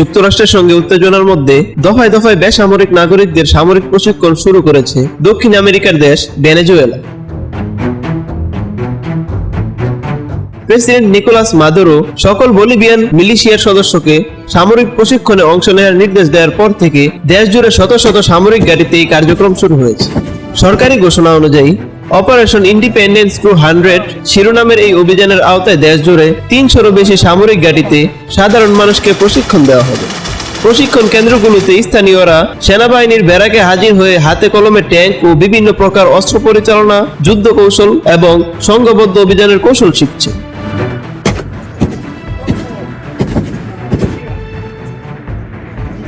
যুক্তরাষ্ট্রের সঙ্গে উত্তেজনার মধ্যে দফায় দফায় বেসামরিক নাগরিকদের সামরিক প্রশিক্ষণ শুরু করেছে দক্ষিণ আমেরিকার দেশ ভেনেজুয়েলা। প্রেসিডেন্ট নিকোলাস মাদুরো সকল বলিভিয়ান মিলিশিয়ার সদস্যকে সামরিক প্রশিক্ষণে অংশ নেওয়ার নির্দেশ দেওয়ার পর থেকে দেশ জুড়ে শত শত সামরিক গাড়িতে এই কার্যক্রম শুরু হয়েছে। সরকারি ঘোষণা অনুযায়ী অপারেশন ইন্ডিপেন্ডেন্স টু হান্ড্রেড শিরোনামের এই অভিযানের আওতায় দেশ জুড়ে তিনশোরও বেশি সামরিক গাড়িতে সাধারণ মানুষকে প্রশিক্ষণ দেওয়া হবে। প্রশিক্ষণ কেন্দ্রগুলোতে স্থানীয়রা সেনাবাহিনীর ব্যারাকে হাজির হয়ে হাতে কলমে ট্যাঙ্ক ও বিভিন্ন প্রকার অস্ত্র পরিচালনা যুদ্ধ কৌশল এবং সংঘবদ্ধ অভিযানের কৌশল শিখছে।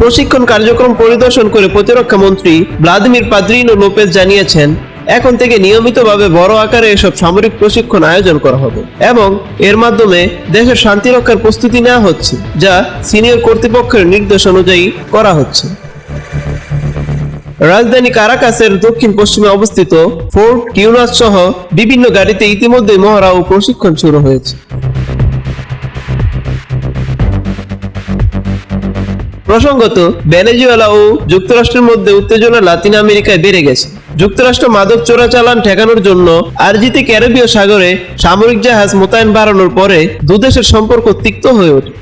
প্রশিক্ষণ কার্যক্রম পরিদর্শন করে প্রতিরক্ষা মন্ত্রী ভ্লাদিমির পাদ্রিনো লোপেজ জানিয়েছেন এখন থেকে নিয়মিতভাবে বড় আকারে এসব সামরিক প্রশিক্ষণ আয়োজন করা হবে এবং এর মাধ্যমে দেশের শান্তি রক্ষার প্রস্তুতি নেওয়া হচ্ছে, যা সিনিয়র কর্তৃপক্ষের নির্দেশ অনুযায়ী করা হচ্ছে। রাজধানী কারাকাসের দক্ষিণ পশ্চিমে অবস্থিত ফোর্ট কিউনাস সহ বিভিন্ন গাড়িতে ইতিমধ্যে মহড়া ও প্রশিক্ষণ শুরু হয়েছে। প্রসঙ্গত, ভেনেজুয়েলা ও যুক্তরাষ্ট্রের মধ্যে উত্তেজনা লাতিন আমেরিকায় বেড়ে গেছে। যুক্তরাষ্ট্র মাদক চোরাচালান ঠেকানোর জন্য আরজিতে ক্যারেবীয় সাগরে সামরিক জাহাজ মোতায়েন বাড়ানোর পরে দুদেশের সম্পর্ক তিক্ত হয়ে ওঠে।